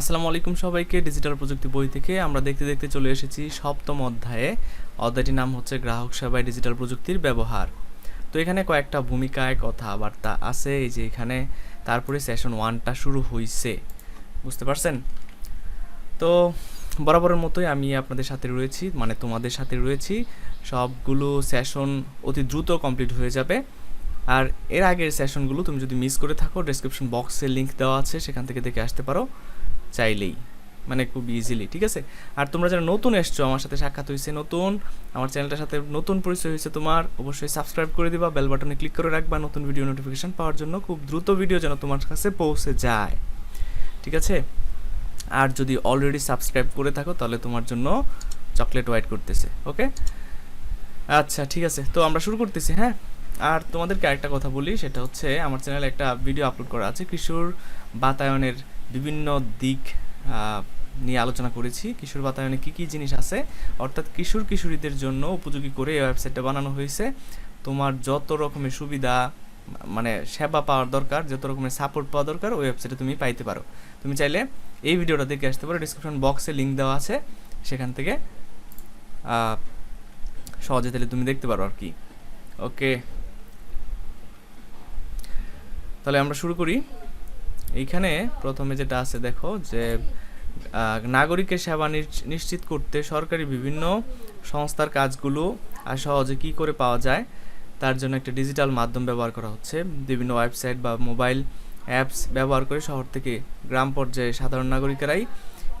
আসসালামু আলাইকুম সবাইকে ডিজিটাল প্রযুক্তি বই থেকে আমরা দেখতে দেখতে চলে এসেছি সপ্তম অধ্যায়ে। অধ্যায়টির নাম হচ্ছে গ্রাহক সেবায় ডিজিটাল প্রযুক্তির ব্যবহার। তো এখানে কয়েকটা ভূমিকায় কথাবার্তা আছে, এই যে এখানে তারপরে সেশন ওয়ানটা শুরু হয়েছে বুঝতে পারছেন? তো বরাবরের মতোই আমি আপনাদের সাথে রয়েছি মানে তোমাদের সাথে রয়েছি। সবগুলো সেশন অতি দ্রুত কমপ্লিট হয়ে যাবে। আর এর আগের সেশনগুলো তুমি যদি মিস করে থাকো ডেসক্রিপশন বক্সে লিংক দেওয়া আছে, সেখান থেকে দেখে আসতে পারো। চাইলেই মানে খুব ইজিলি ঠিক আছে? আর তোমরা যারা নতুন এসছো, আমার সাথে সাক্ষাৎ হয়েছে নতুন, আমার চ্যানেলটার সাথে নতুন পরিচয় হয়েছে তোমার, অবশ্যই সাবস্ক্রাইব করে দিবা বেল বাটনে ক্লিক করে রাখবা, নতুন ভিডিও নোটিফিকেশান পাওয়ার জন্য খুব দ্রুত ভিডিও যেন তোমার কাছে পৌঁছে যায়, ঠিক আছে? আর যদি অলরেডি সাবস্ক্রাইব করে থাকো, তাহলে তোমার জন্য চকলেট ওয়াইট করতেছে ওকে আচ্ছা ঠিক আছে, তো আমরা শুরু করতেছি হ্যাঁ? আর তোমাদেরকে আরেকটা কথা বলি, সেটা হচ্ছে, আমার চ্যানেলে একটা ভিডিও আপলোড করা আছে, কিশোর বাতায়নের বিভিন্ন দিক নিয়ে আলোচনা করেছি। কিশোর বাতায়নে কী কী জিনিস আছে? অর্থাৎ কিশোর কিশোরীদের জন্য উপযোগী করে এই ওয়েবসাইটটা বানানো হয়েছে। তোমার যত রকমের সুবিধা মানে সেবা পাওয়ার দরকার, যত রকমের সাপোর্ট পাওয়া দরকার, ওই ওয়েবসাইটে তুমি পাইতে পারো। তুমি চাইলে এই ভিডিওটা দেখে আসতে পারো। ডিসক্রিপশন বক্সে লিঙ্ক দেওয়া আছে। সেখান থেকে সহজে তাহলে তুমি দেখতে পারো আর কি। ওকে তাহলে আমরা শুরু করি। এইখানে প্রথমে যেটা আছে দেখো যে নাগরিকের সেবা নিশ- নিশ্চিত করতে সরকারি বিভিন্ন সংস্থার কাজগুলো আর সহজে কী করে পাওয়া যায়, তার জন্য একটা ডিজিটাল মাধ্যম ব্যবহার করা হচ্ছে। বিভিন্ন ওয়েবসাইট বা মোবাইল অ্যাপস ব্যবহার করে শহর থেকে গ্রাম পর্যায়ে সাধারণ নাগরিকেরাই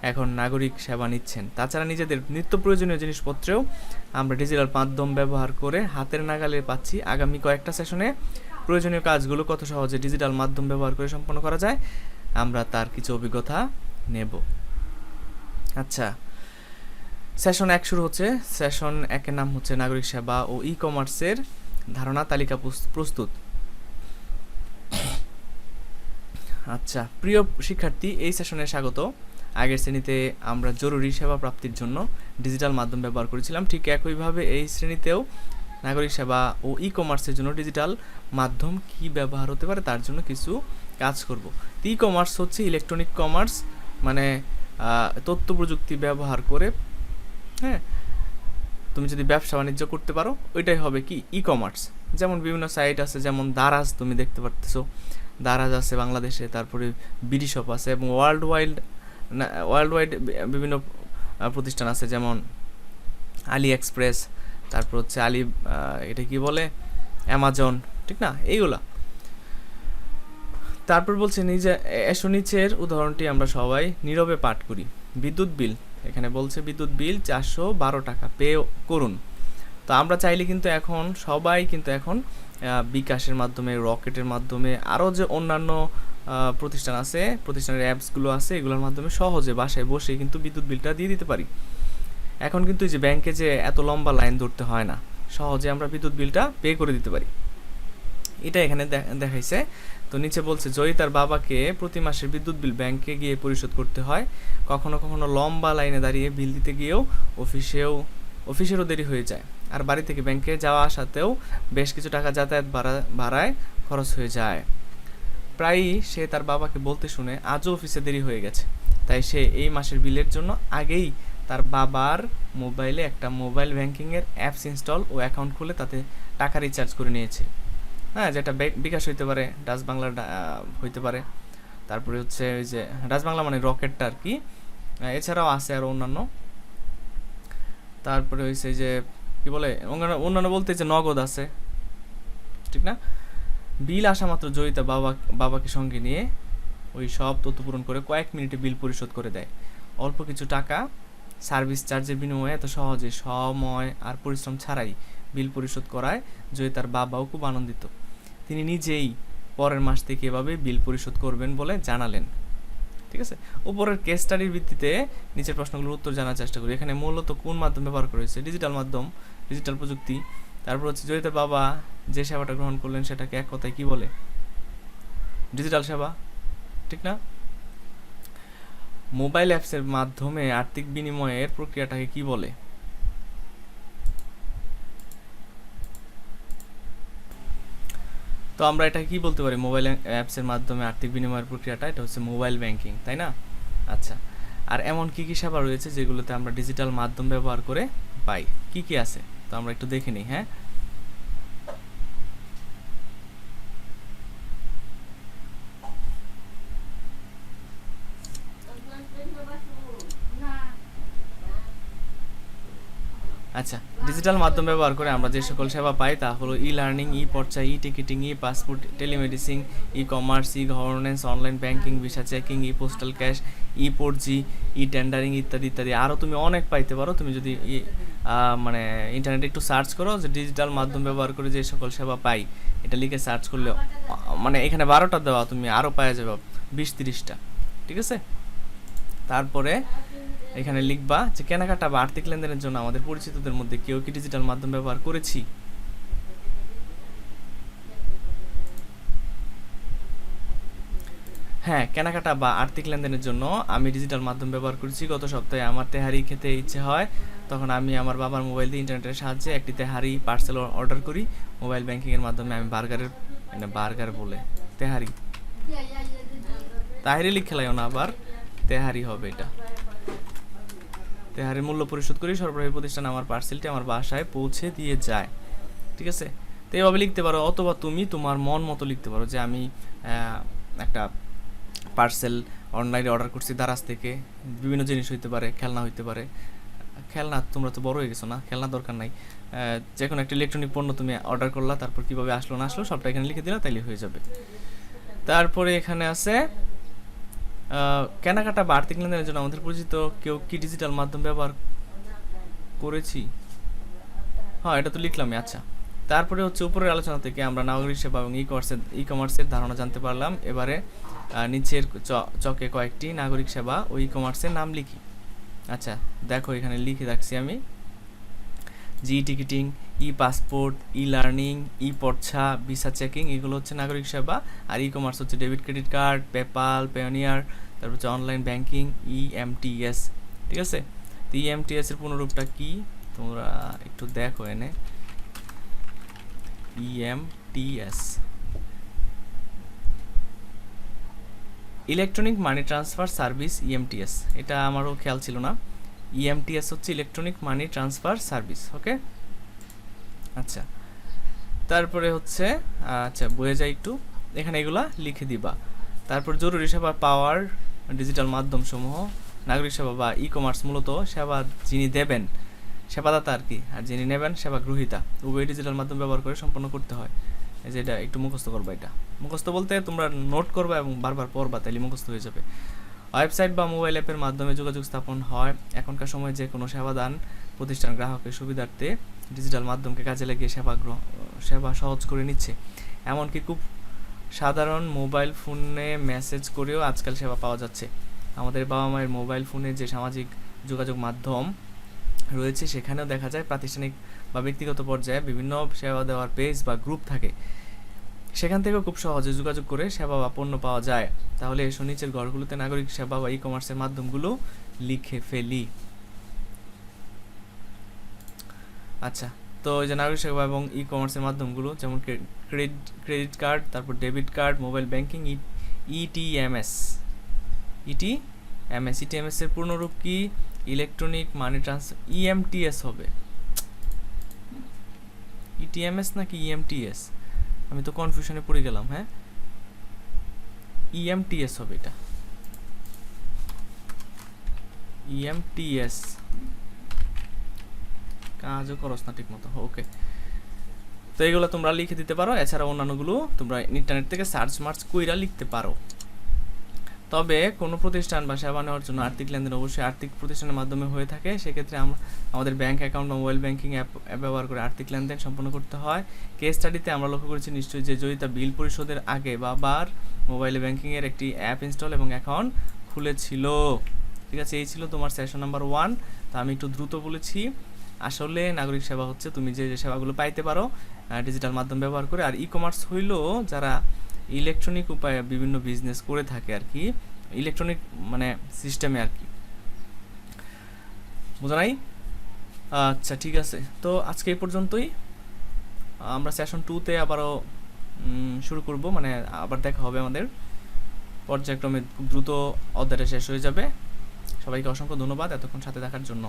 এখন নাগরিক সেবা নিচ্ছেন। তাছাড়া নিজেদের নিত্য প্রয়োজনীয় জিনিসপত্রেও আমরা ডিজিটাল মাধ্যম ব্যবহার করে হাতের নাগালে পাচ্ছি। আগামী কয়েকটা সেশনে প্রয়োজনীয় কাজগুলো কত সহজে ডিজিটাল মাধ্যম ব্যবহার করে সম্পন্ন করা যায়, আমরা তার কিছু অভিজ্ঞতা নেব। আচ্ছা সেশন এক শুরু হচ্ছে। সেশন একের নাম হচ্ছে নাগরিক সেবা ও ই কমার্সের ধারণা তালিকা প্রস্তুত। আচ্ছা প্রিয় শিক্ষার্থী, এই সেশনে স্বাগত। আগের শ্রেণীতে আমরা জরুরি সেবা প্রাপ্তির জন্য ডিজিটাল মাধ্যম ব্যবহার করেছিলাম। ঠিক একইভাবে এই শ্রেণীতেও নাগরিক সেবা ও ই কমার্সের জন্য ডিজিটাল মাধ্যম কি ব্যবহার হতে পারে? তার জন্য কিছু কাজ করব। ই কমার্স হচ্ছে ইলেকট্রনিক কমার্স মানে তথ্য প্রযুক্তি ব্যবহার করে হ্যাঁ তুমি যদি ব্যবসা বাণিজ্য করতে পারো, ওইটাই হবে কি? ই কমার্স যেমন বিভিন্ন সাইট আছে, যেমন দারাজ, তুমি দেখতে পারতেছো। দারাজ আছে বাংলাদেশে, তারপরে বিডি শপ আছে এবং ওয়ার্ল্ড ওয়াইড ওয়ার্ল্ড ওয়াইড বিভিন্ন প্রতিষ্ঠান আছে, যেমন আলি এক্সপ্রেস তারপর হচ্ছে আলি এটা কি বলে? অ্যামাজন ঠিক না? এইগুলা। তারপর বলছে নিজে, এসো নিচের উদাহরণটি আমরা সবাই নীরবে পাঠ করি। বিদ্যুৎ বিল, এখানে বলছে বিদ্যুৎ বিল চারশো বারো টাকা পে করুন। তো আমরা চাইলে কিন্তু এখন, সবাই কিন্তু এখন বিকাশের মাধ্যমে, রকেটের মাধ্যমে আরও যে অন্যান্য প্রতিষ্ঠান আছে, প্রতিষ্ঠানের অ্যাপসগুলো আছে, এগুলোর মাধ্যমে সহজে বাসায় বসে কিন্তু বিদ্যুৎ বিলটা দিয়ে দিতে পারি। এখন কিন্তু যে ব্যাংকে যে এত লম্বা লাইন ধরতে হয় না, সহজে আমরা বিদ্যুৎ বিলটা পে করে দিতে পারি। এটা এখানে দেখাইছে। তো নিচে বলছে জয়ী তার বাবাকে প্রতি মাসের বিদ্যুৎ বিল ব্যাংকে গিয়ে পরিশোধ করতে হয়, কখনো কখনো লম্বা লাইনে দাঁড়িয়ে বিল দিতে গিয়েও অফিসেও, অফিসেরও দেরি হয়ে যায়। আর বাড়ি থেকে ব্যাংকে যাওয়া আসাতেও বেশ কিছু টাকা যাতায়াত ভাড়া ভাড়ায় খরচ হয়ে যায়। প্রায়ই সে তার বাবাকে বলতে শুনে, আজও অফিসে দেরি হয়ে গেছে। তাই সে এই মাসের বিলের জন্য আগেই তার বাবার মোবাইলে একটা মোবাইল ব্যাংকিংয়ের অ্যাপস ইনস্টল ও অ্যাকাউন্ট খুলে তাতে টাকা রিচার্জ করে নিয়েছে। হ্যাঁ যেটা বিকাশ হইতে পারে, ডাচ বাংলা হইতে পারে। তারপরে হচ্ছে ওই যে, ডাচ বাংলা মানে রকেটটা আর কি। এছাড়াও আছে আরও অন্যান্য। তারপরে হয়েছে যে, কি বলে, অন্যান্য বলতে যে নগদ আছে। ঠিক না? বিল আসা মাত্র জয়িতা বাবা, বাবাকে সঙ্গে নিয়ে ওই সব তথ্য পূরণ করে কয়েক মিনিটে বিল পরিশোধ করে দেয়। অল্প কিছু টাকা সার্ভিস চার্জের বিনিময়ে এত সহজে সময় আর পরিশ্রম ছাড়াই বিল পরিশোধ করায় জয়িতার বাবাও খুব আনন্দিত। তিনি নিজেই পরের মাস থেকে এভাবে বিল পরিশোধ করবেন বলে জানালেন। ঠিক আছে? উপরের কেস স্টাডির ভিত্তিতে নিচের প্রশ্নগুলোর উত্তর জানার চেষ্টা করি। এখানে মূলত কোন মাধ্যম ব্যবহার করা হয়েছে? ডিজিটাল মাধ্যম ডিজিটাল প্রযুক্তি। তারপর হচ্ছে জয়িতার বাবা যে সেবাটা গ্রহণ করলেন সেটাকে এক কথায় কি বলে? ডিজিটাল সেবা, ঠিক না? মোবাইল অ্যাপসের মাধ্যমে আর্থিক বিনিময়ের প্রক্রিয়াটাকে কি বলে? তো আমরা এটা কি বলতে পারি? মোবাইল অ্যাপসের মাধ্যমে আর্থিক বিনিময়ের প্রক্রিয়াটা, এটা হচ্ছে মোবাইল ব্যাংকিং, তাই না? আচ্ছা আর এমন কি কি সেবা রয়েছে যেগুলোতে আমরা ডিজিটাল মাধ্যম ব্যবহার করে পাই? কি কি আছে? তো আমরা একটু দেখে নিই হ্যাঁ? আচ্ছা ডিজিটাল মাধ্যম ব্যবহার করে আমরা যে সকল সেবা পাই তা হলো e learning e পর্চা e ticketing e passport telemedicine e commerce e governance online banking visa checking e postal cash e four G e tendering ইত্যাদি ইত্যাদি। আরও তুমি অনেক পাইতে পারো। তুমি যদি মানে ইন্টারনেটে একটু সার্চ করো যে ডিজিটাল মাধ্যম ব্যবহার করে যে সকল সেবা পাই, এটা লিখে সার্চ করলে মানে এখানে বারোটা দেওয়া তুমি আরও পাওয়া যাবে, বিশ তিরিশটা। ঠিক আছে? তারপরে এখানে লিখবা যে কেনাকাটা বা আর্থিক লেনদেনের জন্য আমাদের পরিচিতদের মধ্যে কেউ কি ডিজিটাল মাধ্যম ব্যবহার করেছি? হ্যাঁ কেনাকাটা বা আর্থিক লেনদেনের জন্য আমি ডিজিটাল মাধ্যম ব্যবহার করেছি। গত সপ্তাহে আমার তেহারি খেতে ইচ্ছে হয়। তখন আমি আমার বাবার মোবাইল দিয়ে ইন্টারনেটের সাহায্যে একটি তেহারি পার্সেল অর্ডার করি। মোবাইল ব্যাংকিংয়ের মাধ্যমে আমি বার্গারের মানে বার্গার বলে, তেহারি। তাহিরি লিখে না আবার, তেহারি হবে এটা। তেহারের মূল্য পরিশোধ করি সরবরাহী প্রতিষ্ঠান আমার পার্সেলটি আমার বাসায় পৌঁছে দিয়ে যায়। ঠিক আছে? তো এইভাবে লিখতে পারো, অথবা তুমি তোমার মন মতো লিখতে পারো যে আমি একটা পার্সেল অনলাইনে অর্ডার করছি দারাজ থেকে। বিভিন্ন জিনিস হইতে পারে, খেলনা হইতে পারে। খেলনা, তোমরা তো বড় হয়ে গেছো না? খেলনা দরকার নাই। যে কোনো একটা ইলেকট্রনিক পণ্য তুমি অর্ডার করলা, তারপর কীভাবে আসলো না আসলো সবটা এখানে লিখে দিলা, তাইলে হয়ে যাবে। তারপরে এখানে আছে কেনাকাটা বা আর্থিক লেনদেনের জন্য আমাদের পরিচিত কেউ কি ডিজিটাল মাধ্যম ব্যবহার করেছি? হ্যাঁ এটা তো লিখলামই আচ্ছা। তারপরে হচ্ছে উপরের আলোচনা থেকে আমরা নাগরিক সেবা এবং ই কমার্সের ই কমার্সের ধারণা জানতে পারলাম। এবারে নিচের চকে কয়েকটি নাগরিক সেবা ও ই কমার্সের নাম লিখি। আচ্ছা দেখো এখানে লিখে রাখছি আমি। G ticketing e passport e learning e পর্চা visa checking, এগুলো হচ্ছে নাগরিক সেবা। আর ই কমার্স হচ্ছে debit, credit card, PayPal, Payoneer, তারপর হচ্ছে অনলাইন ব্যাংকিং ই এমটিএস ঠিক আছে? তো ই এমটিএস এর পুনরূপটা কি? তোমরা একটু দেখো এনে। EMTS. Electronic money transfer service EMTS. এটা আমারও খেয়াল ছিল না। ইএমটিএস হচ্ছে electronic money transfer service okay আচ্ছা তারপরে হচ্ছে আচ্ছা বয়ে যাই একটু, এখানে এগুলা লিখে দিবা। তারপর জরুরি সেবা পাওয়ার ডিজিটাল মাধ্যমসমূহ, নাগরিক সেবা বা ই কমার্স মূলত সেবা যিনি দেবেন, সেবাদাতা আর কি, আর যিনি নেবেন সেবা গ্রহীতা, উভয় ডিজিটাল মাধ্যম ব্যবহার করে সম্পন্ন করতে হয়। যে এটা একটু মুখস্থ করবা এটা। মুখস্থ বলতে তোমরা নোট করবা এবং বারবার পড়বা, তাইলে মুখস্থ হয়ে যাবে। ওয়েবসাইট বা মোবাইল অ্যাপের মাধ্যমে যোগাযোগ স্থাপন হয়। এখনকার সময় যে কোনো সেবাদান প্রতিষ্ঠান গ্রাহকের সুবিধার্থে ডিজিটাল মাধ্যমকে কাজে লাগিয়ে সেবা গ্রহ, সেবা সহজ করে নিচ্ছে। এমনকি খুব সাধারণ মোবাইল ফোনে মেসেজ করেও আজকাল সেবা পাওয়া যাচ্ছে। আমাদের বাবা মায়ের মোবাইল ফোনে যে সামাজিক যোগাযোগ মাধ্যম রয়েছে, সেখানেও দেখা যায় প্রাতিষ্ঠানিক বা ব্যক্তিগত পর্যায়ে বিভিন্ন সেবা দেওয়ার পেজ বা গ্রুপ থাকে। সেখান থেকেও খুব সহজে যোগাযোগ করে সেবা বা পণ্য পাওয়া যায়। তাহলে এসো, নিচের ঘরগুলোতে নাগরিক সেবা বা ই কমার্সের মাধ্যমগুলো লিখে ফেলি। আচ্ছা তো এই যে নাগরিক সেবা এবং ই কমার্সের মাধ্যমগুলো, যেমন ক্রেডিট ক্রেডিট কার্ড, তারপর debit card, mobile banking ETMS ET MS ETMS এর পূর্ণরূপ কি? ইলেকট্রনিক মানি ট্রান্সফার ইএমটিএস হবে। ইটিএমএস নাকি ইএমটিএস আমি তো কনফিউশনে পড়ে গেলাম হ্যাঁ? ইএমটিএস হবে এটা। ইএমটিএস কাজও করস না ঠিক মতো ওকে তো এগুলো তোমরা লিখে দিতে পারো, এছাড়া অন্যান্যগুলো তোমরা ইন্টারনেট থেকে সার্চ মার্চ কইরা লিখতে পারো। তবে কোনো প্রতিষ্ঠান বা সেবা নেওয়ার জন্য আর্থিক লেনদেন অবশ্যই আর্থিক প্রতিষ্ঠানের মাধ্যমে হয়ে থাকে। সেক্ষেত্রে আমরা, আমাদের bank account mobile banking app ব্যবহার করে আর্থিক লেনদেন সম্পন্ন করতে হয়। কেস স্টাডিতে আমরা লক্ষ্য করেছি নিশ্চয়ই যে জয়িতা বিল পরিশোধের আগে বা বার মোবাইলে ব্যাংকিংয়ের একটি অ্যাপ ইনস্টল এবং অ্যাকাউন্ট খুলেছিল। ঠিক আছে, এই ছিল তোমার সেশন নাম্বার ওয়ান তো আমি একটু দ্রুত বলেছি। আসলে নাগরিক সেবা হচ্ছে, তুমি যে যে সেবাগুলো পাইতে পারো ডিজিটাল মাধ্যম ব্যবহার করে। আর ই কমার্স হইল যারা ইলেকট্রনিক উপায়ে বিভিন্ন বিজনেস করে থাকে আর কি, ইলেকট্রনিক মানে সিস্টেমে আর কি। বোঝা নাই? আচ্ছা ঠিক আছে। তো আজকে এই পর্যন্তই। আমরা সেশন টুতে আবারও শুরু করব মানে আবার দেখা হবে আমাদের। পর্যায়ক্রমে খুব দ্রুত অধ্যায়টা শেষ হয়ে যাবে। সবাইকে অসংখ্য ধন্যবাদ এতক্ষণ সাথে থাকার জন্য।